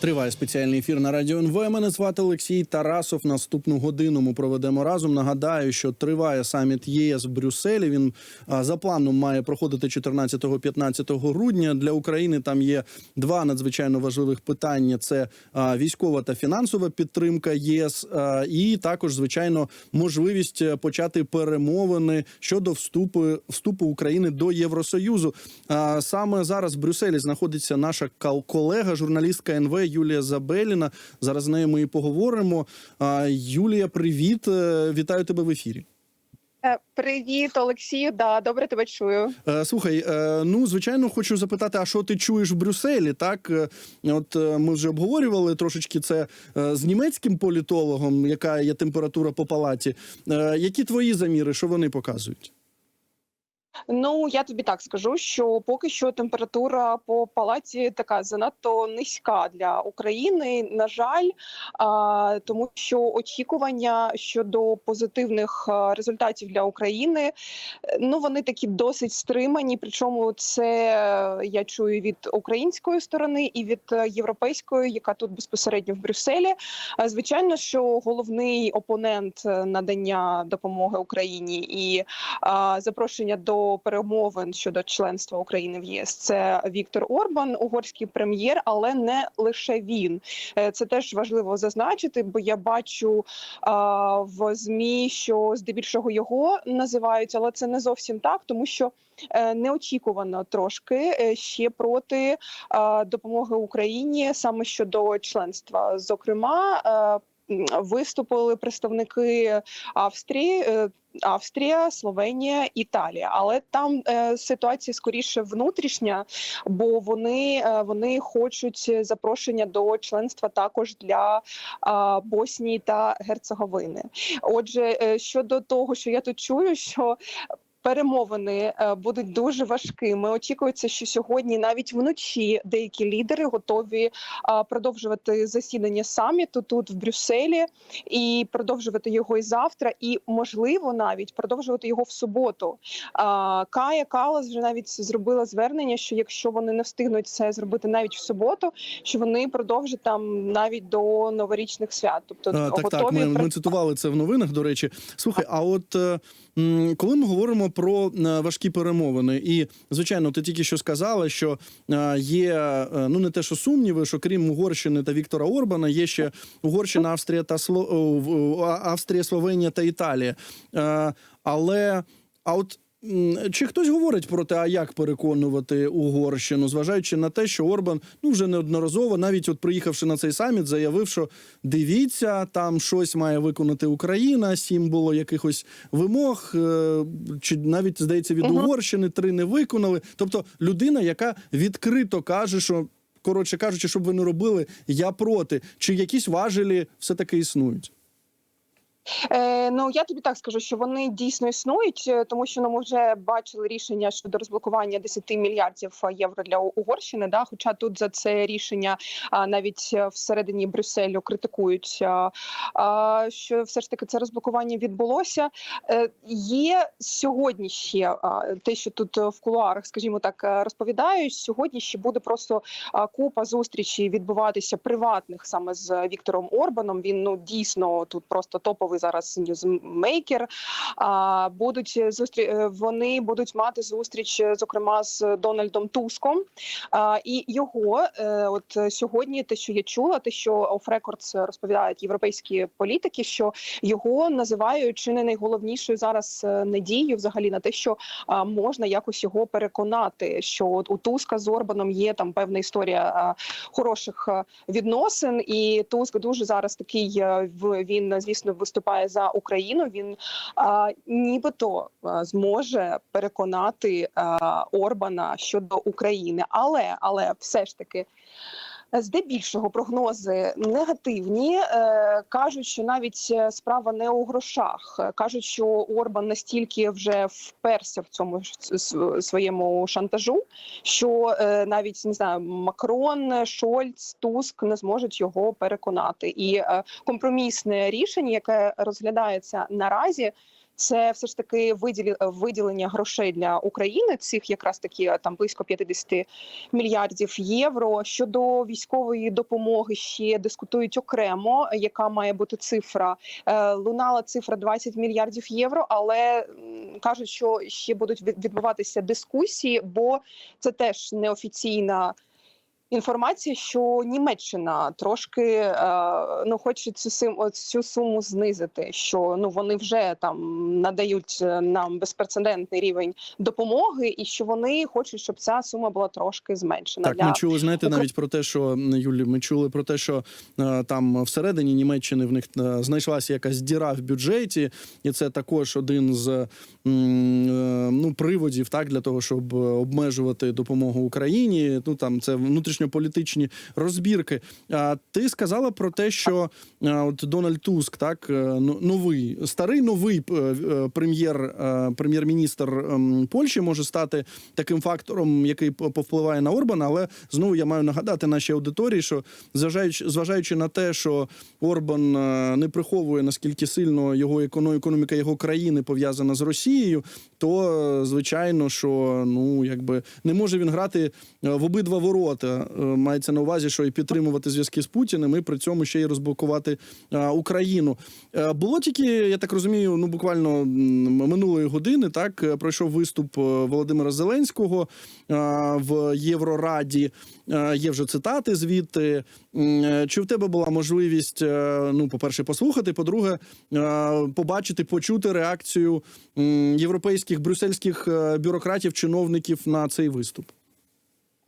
Триває спеціальний ефір на радіо НВ. Мене звати Олексій Тарасов. Наступну годину ми проведемо разом. Нагадаю, що триває саміт ЄС в Брюсселі. Він за планом має проходити 14-15 грудня. Для України там є два надзвичайно важливих питання: це військова та фінансова підтримка ЄС, і також, звичайно, можливість е, почати перемовини щодо вступу вступу України до Євросоюзу. А, саме зараз в Брюсселі знаходиться наша колега, журналістка НВ Юлія Забеліна. Зараз з нею ми і поговоримо. Юлія, привіт! Е, Вітаю тебе в ефірі. Е, Привіт, Олексію. Да, добре тебе чую. Е, Слухай, ну звичайно, хочу запитати, а що ти чуєш в Брюсселі? Так, от ми вже обговорювали трошечки це з німецьким політологом, яка є температура по палаті. Які твої заміри? Що вони показують? Ну я тобі так скажу, що поки що температура по палаті така занадто низька для України. На жаль, а, тому що очікування щодо позитивних результатів для України, ну вони такі досить стримані. Причому це е, я чую від української сторони і від е, європейської, яка тут безпосередньо в Брюсселі. Звичайно, що головний опонент е, надання допомоги Україні і а, запрошення до перемовин щодо членства України в ЄС. Це Віктор Орбан, угорський прем'єр, але не лише він. Е, Це теж важливо зазначити, бо я бачу а, в змі, що здебільшого його називають, але це не зовсім так, тому що. е, Неочікувано трошки е, ще проти допомоги Україні саме щодо членства. Зокрема, виступили представники Австрії, е, Австрія, Словенія, Італія. Але там е, ситуація скоріше внутрішня, бо вони, е, вони хочуть запрошення до членства також для е, Боснії та Герцеговини. Отже, е, щодо того, що я тут чую, що Перемовини е, будуть дуже важкими. Очікується, що сьогодні, навіть вночі, деякі лідери готові е, продовжувати засідання саміту тут в Брюсселі і продовжувати його і завтра, і можливо навіть продовжувати його в суботу. Кая Калас вже навіть зробила звернення, що якщо вони не встигнуть це зробити навіть в суботу, що вони продовжать там навіть до новорічних свят. Тобто А, так, готові так, ми, ми цитували це в новинах. До речі, слухай, а от е, коли ми говоримо про е, важкі перемовини, і звичайно, ти тільки що сказала, що е, є е, ну не те, що сумніви, що крім Угорщини та Віктора Орбана, є ще Угорщина, Австрія та Сло... Австрія, Словенія та Італія. Але а от. Чи хтось говорить про те, а як переконувати Угорщину, зважаючи на те, що Орбан ну вже неодноразово, навіть от приїхавши на цей саміт, заявив, що дивіться, там щось має виконати Україна. Сім було якихось вимог, е, чи навіть здається від. Угорщини три не виконали. Тобто людина, яка відкрито каже, що коротше кажучи, щоб ви не робили, я проти. Чи якісь важелі все таки існують? Е, ну я тобі так скажу, що вони дійсно існують, е, тому що ну, ми вже бачили рішення щодо розблокування 10 мільярдів е, євро для Угорщини. Да, хоча тут за це рішення навіть е, всередині Брюсселю критикують, що все ж таки це розблокування відбулося. Є сьогодні ще те, що тут в кулуарах, скажімо так, розповідають. Сьогодні ще буде просто купа зустрічей відбуватися приватних саме з Віктором Орбаном. Він ну дійсно тут просто топовий зараз ньюзмейкер. Будуть зустрі... е, вони будуть мати зустріч, е, зокрема з Дональдом Туском. І його е, от е, сьогодні, те, що я чула, те, що off records розповідають європейські політики, що його називають чи не найголовнішою зараз е, надією, взагалі на те, що можна якось його переконати, що у Туска з Орбаном є там певна історія хороших відносин, і Туск дуже зараз такий е, він, звісно, виступає за Україну. Він а, нібито зможе переконати а, Орбана щодо України, але але все ж таки. Здебільшого прогнози негативні. Е, кажуть, що навіть е, справа не у грошах. Кажуть, що Орбан настільки вже вперся в цьому своєму шантажу, що е, навіть не знаю, Макрон, Шольц, Туск не зможуть його переконати. І компромісне рішення, яке розглядається наразі. Це все ж таки виділення грошей для України. Цих якраз таки е, там близько 50 мільярдів євро. Щодо військової допомоги ще дискутують окремо, яка має бути цифра. Е, Лунала цифра 20 мільярдів євро, але кажуть, що ще будуть відбуватися дискусії, бо це теж неофіційна. Інформація, що Німеччина трошки е, ну хоче цю цю суму знизити. Що ну вони вже там надають е, нам безпрецедентний рівень допомоги, і що вони хочуть, щоб ця сума була трошки зменшена. Так, для ми чули, знаєте, навіть про те, що Юлі, ми чули про те, що е, там всередині Німеччини в них знайшлася якась діра в бюджеті, і це також один з ну приводів, так для того, щоб обмежувати допомогу Україні. Ну там це внутрішньополітичні розбірки. А ти сказала про те, що е, от Дональд Туск, так е, ну, новий старий новий е, прем'єр, прем'єр-міністр ем, Польщі може стати таким фактором, який по- повпливає на Орбана. Але знову я маю нагадати нашій аудиторії, що зважаючи, зважаючи на те, що Орбан не приховує наскільки сильно його еконо- економіка його країни пов'язана з Росією, то звичайно, що ну якби не може він грати в обидва ворота. Е, Мається на увазі, що і підтримувати зв'язки з Путіним, і при цьому ще й розблокувати е, Україну. Е, Було тільки, я так розумію, ну буквально минулої години. Так пройшов виступ Володимира Зеленського в Єврораді. Є вже цитати звідти. Чи в тебе була можливість, ну, по-перше, послухати, по-друге, побачити, почути реакцію європейських брюссельських бюрократів, чиновників на цей виступ?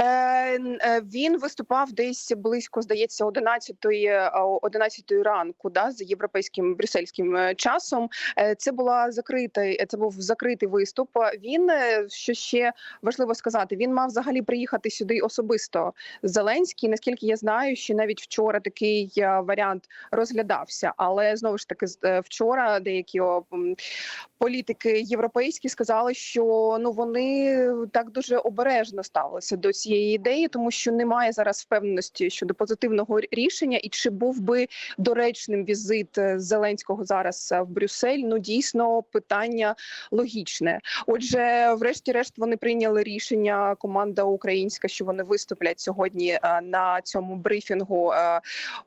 Е, е, він виступав десь близько, здається, 11-ї, е, 11-ї ранку, да, з європейським брюссельським е, часом. Е, Це була закрита, е, це був закритий виступ. Е, Він е, що ще важливо сказати, він мав взагалі приїхати сюди особисто. Зеленський, наскільки я знаю, що навіть вчора такий е, варіант розглядався. Але знову ж таки, е, вчора деякі політики європейські сказали, що ну вони так дуже обережно ставилися до цієї ідеї, тому що немає зараз впевненості щодо позитивного рішення, і чи був би доречним візит е, Зеленського зараз е, в Брюссель? Ну дійсно питання логічне. Отже, врешті-решт, вони прийняли рішення. Команда українська, що вони виступлять сьогодні е, на цьому брифінгу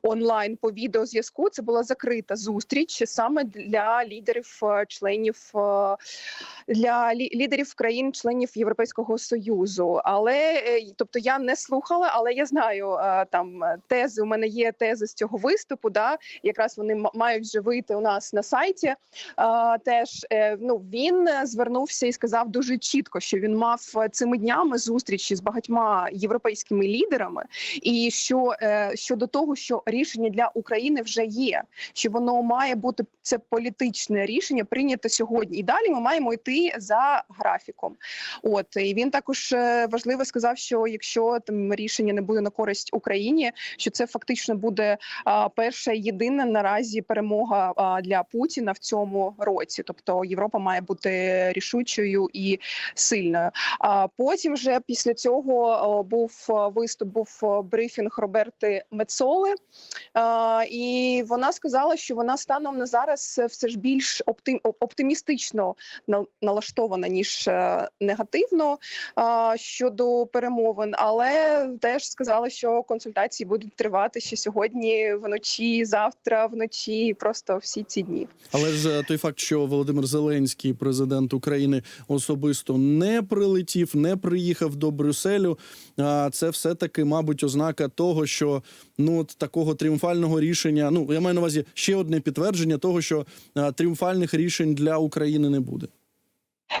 онлайн по відеозв'язку. Це була закрита зустріч саме для лідерів членів для лідерів країн-членів Європейського союзу. Але е, тобто я не слухала, але я знаю е, там е, тези. У мене є тези з цього виступу. Да, якраз вони мають вже вийти у нас на сайті. Е, Теж е, ну він е, звернувся і сказав дуже чітко, що він мав е, цими днями зустрічі з багатьма європейськими лідерами, і що е, щодо того, що рішення для України вже є, що воно має бути це політичне рішення прийнято сьогодні. І далі ми маємо йти за графіком. От і він також е, важливо сказав, що якщо там рішення не буде на користь Україні, що це фактично буде а, перша єдина наразі перемога а, для Путіна в цьому році. Тобто Європа має бути рішучою і сильною. А потім, вже після цього був виступ, був брифінг Роберти Мецоли. А, і вона сказала, що вона станом на зараз все ж більш оптим, оптимістично на- налаштована ніж е, негативно щодо перемовин, але теж сказала, що консультації будуть тривати ще сьогодні вночі, завтра вночі, просто всі ці дні. Але ж е, той факт, що Володимир Зеленський, президент України, особисто не прилетів, не приїхав до Брюсселю. Це все таки, мабуть, ознака того, що ну от такого тріумфального рішення. Ну я маю на увазі ще одне підтвердження того, що тріумфальних рішень для України не буде.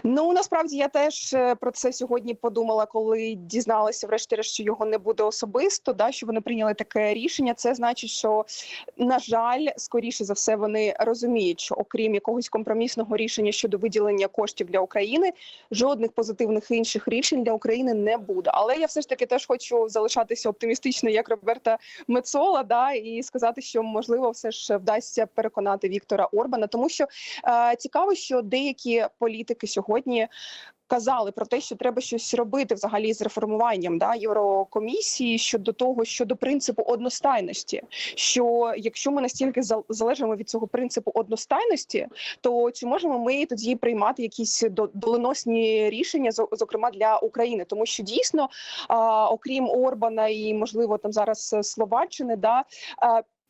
Ну насправді я теж е, про це сьогодні подумала, коли дізналася, врешті-решт, що його не буде особисто. Да, що вони прийняли таке рішення. Це значить, що на жаль, скоріше за все, вони розуміють, що окрім якогось компромісного рішення щодо виділення коштів для України, жодних позитивних інших рішень для України не буде. Але я все ж таки теж хочу залишатися оптимістичною, як Роберта Мецола, да, і сказати, що можливо, все ж вдасться переконати Віктора Орбана, тому що е, цікаво, що деякі політики сьогодні казали про те, що треба щось робити взагалі з реформуванням да, Єврокомісії щодо того, щодо принципу одностайності. Що якщо ми настільки зал- залежимо від цього принципу одностайності, то чи можемо ми тоді приймати якісь до- доленосні рішення, зо- зокрема для України, тому що дійсно, окрім Орбана і можливо там зараз Словаччини, да.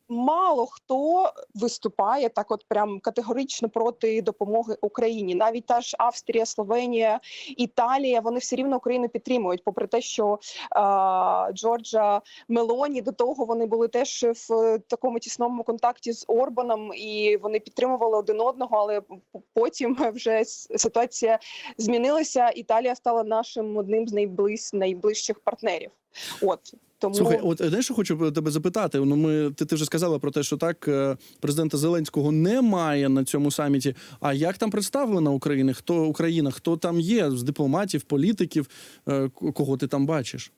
Мало хто виступає так, от прям категорично проти допомоги Україні. Навіть та ж Австрія, Словенія, Італія, вони все рівно Україну підтримують, попри те, що е, Джорджа Мелоні до того вони були теж в такому тісному контакті з Орбаном, і вони підтримували один одного. Але потім вже ситуація змінилася. Італія стала нашим одним з найближ, найближчих партнерів. От тому Слухай, от знаєш, що хочу тебе запитати. Ну, ми ти, ти вже сказала про те, що так е, президента Зеленського немає на цьому саміті. А як там представлена Україна? Хто Україна? Хто там є з дипломатів, політиків? Е, Кого ти там бачиш?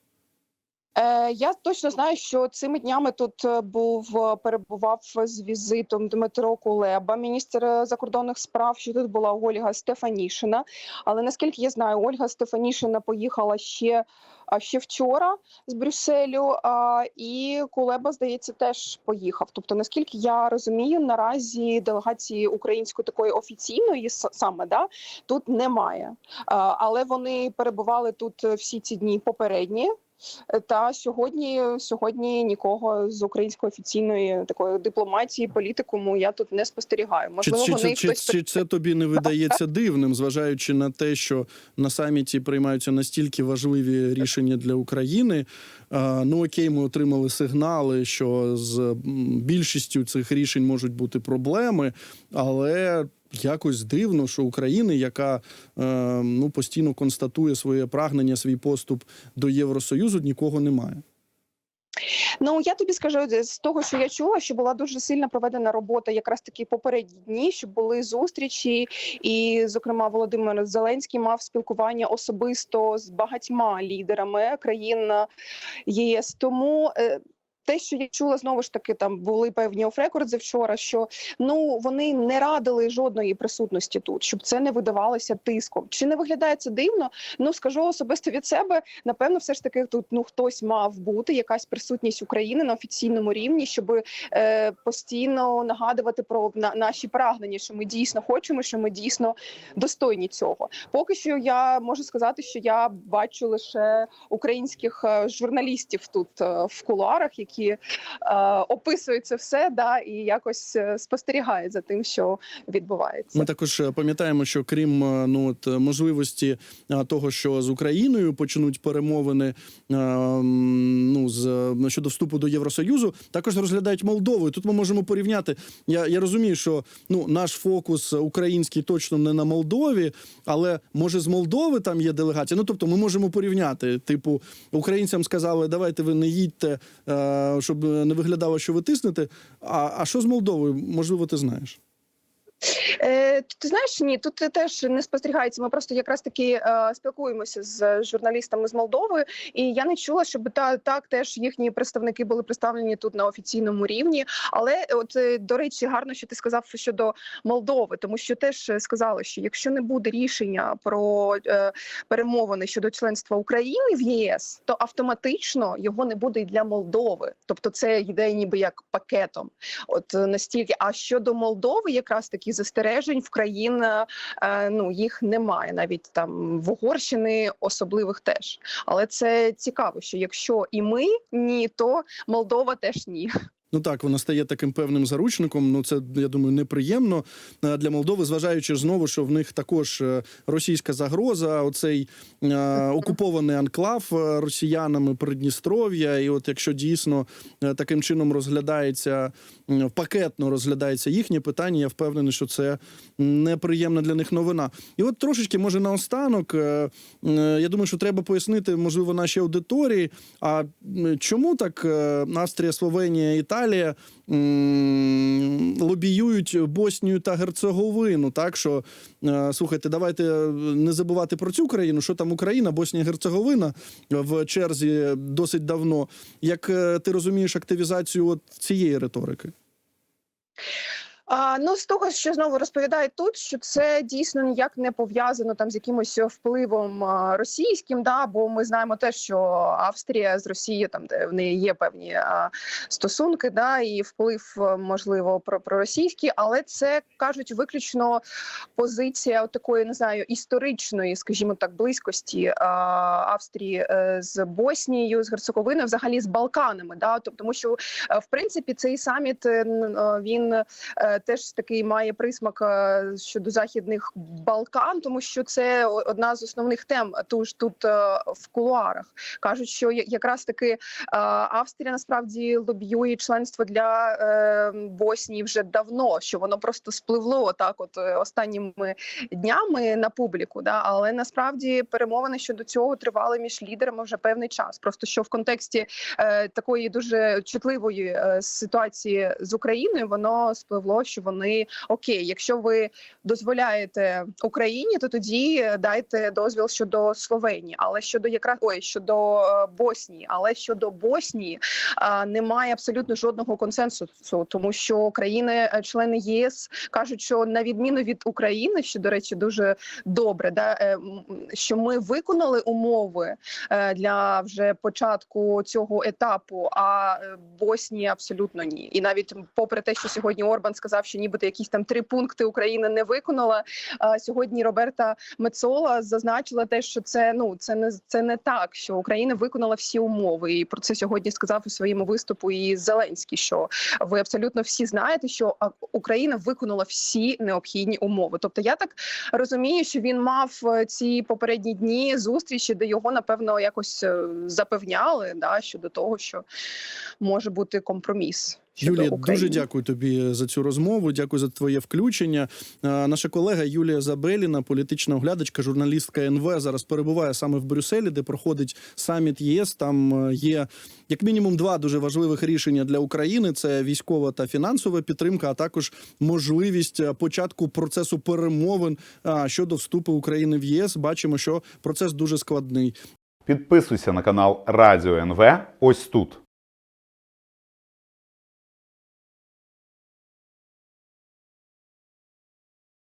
Е, я точно знаю, що цими днями тут е, був е, перебував з візитом Дмитро Кулеба, міністр закордонних справ. Що тут була Ольга Стефанішина. Але наскільки я знаю, Ольга Стефанішина поїхала ще. Ще вчора з Брюсселю, і Кулеба, здається, теж поїхав. Тобто, наскільки я розумію, наразі делегації української такої офіційної саме да тут немає. Але вони перебували тут всі ці дні попередні. Та сьогодні сьогодні нікого з української офіційної такої дипломатії, політикуму я тут не спостерігаю. Можливо, чи, вони чи, чи, хтось чи це тобі не видається дивним, зважаючи на те, що на саміті приймаються настільки важливі рішення для України? Ну окей, ми отримали сигнали, що з більшістю цих рішень можуть бути проблеми, але. Якось дивно, що Україна, яка е, ну постійно констатує своє прагнення, свій поступ до Євросоюзу, нікого немає. Ну я тобі скажу з того, що я чула, що була дуже сильно проведена робота, якраз таки попередні дні, що були зустрічі, і зокрема Володимир Зеленський мав спілкування особисто з багатьма лідерами країн ЄС. Тому е, те, що я чула, знову ж таки, там були певні офрекордзи вчора, що ну вони не радили жодної присутності тут, щоб це не видавалося тиском. Чи не виглядає це дивно? Ну скажу особисто від себе. Напевно, все ж таки тут ну хтось мав бути якась присутність України на офіційному рівні, щоб е, постійно нагадувати про на, наші прагнення, що ми дійсно хочемо, що ми дійсно достойні цього. Поки що я можу сказати, що я бачу лише українських е, журналістів тут е, в кулуарах, які е, описують це все, да і якось е, спостерігають за тим, що відбувається. Ми також е, пам'ятаємо, що крім ну от можливості того, що з Україною почнуть перемовини ну з щодо вступу до Євросоюзу, також розглядають Молдову. Тут ми можемо порівняти. Я, я розумію, що ну наш фокус український точно не на Молдові, але може з Молдови там є делегація. Ну тобто, ми можемо порівняти. Типу, українцям сказали, давайте ви не їдьте, щоб не виглядало, що ви тиснете. А, а що з Молдовою? Можливо, ти знаєш. Е, ти знаєш, ні, тут теж не спостерігається. Ми просто якраз таки е, спілкуємося з журналістами з Молдови, і я не чула, щоб та так теж їхні представники були представлені тут на офіційному рівні. Але от е, до речі, гарно, що ти сказав щодо Молдови, тому що теж сказали, що якщо не буде рішення про е, перемовини щодо членства України в ЄС, то автоматично його не буде і для Молдови. Тобто, це йде ніби як пакетом. От е, настільки. А щодо Молдови, якраз такі застережень в країн е, ну їх немає, навіть там в Угорщини особливих теж. Але це цікаво, що якщо і ми ні, то Молдова теж ні. Ну так, вона стає таким певним заручником. Ну це я думаю, неприємно е, для Молдови, зважаючи знову, що в них також е, російська загроза, оцей е, окупований анклав е, росіянами Придністров'я. І от якщо дійсно таким чином розглядається пакетно розглядається їхнє питання, я впевнений, що це неприємна для них новина. І от трошечки, може, наостанок, е, е, я думаю, що треба пояснити, можливо, нашій аудиторії. А чому так Австрія, Словенія, Італія лобіюють Боснію та Герцеговину? Так що е, слухайте, давайте не забувати про цю країну, що там Україна, Боснія Герцеговина в черзі досить давно. Як е, ти розумієш активізацію от цієї риторики? А, ну з того, що знову розповідають тут, що це дійсно ніяк не пов'язано там з якимось впливом російським. Да, бо ми знаємо те, що Австрія з Росією там де в неї є певні а, стосунки, да, і вплив можливо про, проросійський, але це кажуть виключно позиція такої, не знаю, історичної, скажімо так, близькості а, Австрії е, з Боснією, з Герцеговиною, взагалі з Балканами. Да, тобто, тому що е, в принципі цей саміт е, він теж такий має присмак е, щодо західних Балкан, тому що це одна з основних тем туж тут е, в кулуарах. кажуть, що якраз таки е, Австрія насправді лобіює членство для Боснії вже давно, що воно просто спливло так, от останніми днями на публіку. Да, але насправді перемовини щодо цього тривали між лідерами вже певний час. Просто що в контексті такої дуже чутливої ситуації з Україною воно спливло, що вони окей, якщо ви дозволяєте Україні, то тоді дайте дозвіл щодо Словенії, але щодо якраз ой, щодо е, Боснії, але щодо Боснії е, немає абсолютно жодного консенсусу, тому що країни-члени ЄС кажуть, що на відміну від України, що до речі, дуже добре, да е, що ми виконали умови е, для вже початку цього етапу. А е, Боснія абсолютно ні. І навіть попри те, що сьогодні Орбан сказав, що нібито якісь там три пункти Україна не виконала. е, Сьогодні Роберта Мецола зазначила те, що це ну це не це не так, що Україна виконала всі умови. І про це сьогодні сказав у своєму виступу і Зеленський. Що ви абсолютно всі знаєте, що Україна виконала всі необхідні умови. Тобто, я так розумію, що він мав е, ці попередні дні зустрічі, де його напевно якось е, запевняли да щодо того, що може бути компроміс. Юлія, дуже дякую тобі за цю розмову. Дякую за твоє включення. Е, Наша колега Юлія Забеліна, політична оглядачка, журналістка НВ, зараз перебуває саме в Брюсселі, де проходить саміт ЄС. Там е, є як мінімум два дуже важливих рішення для України: це військова та фінансова підтримка, а також можливість е, початку процесу перемовин е, щодо вступу України в ЄС. Бачимо, що процес дуже складний. Підписуйся на канал Радіо НВ ось тут.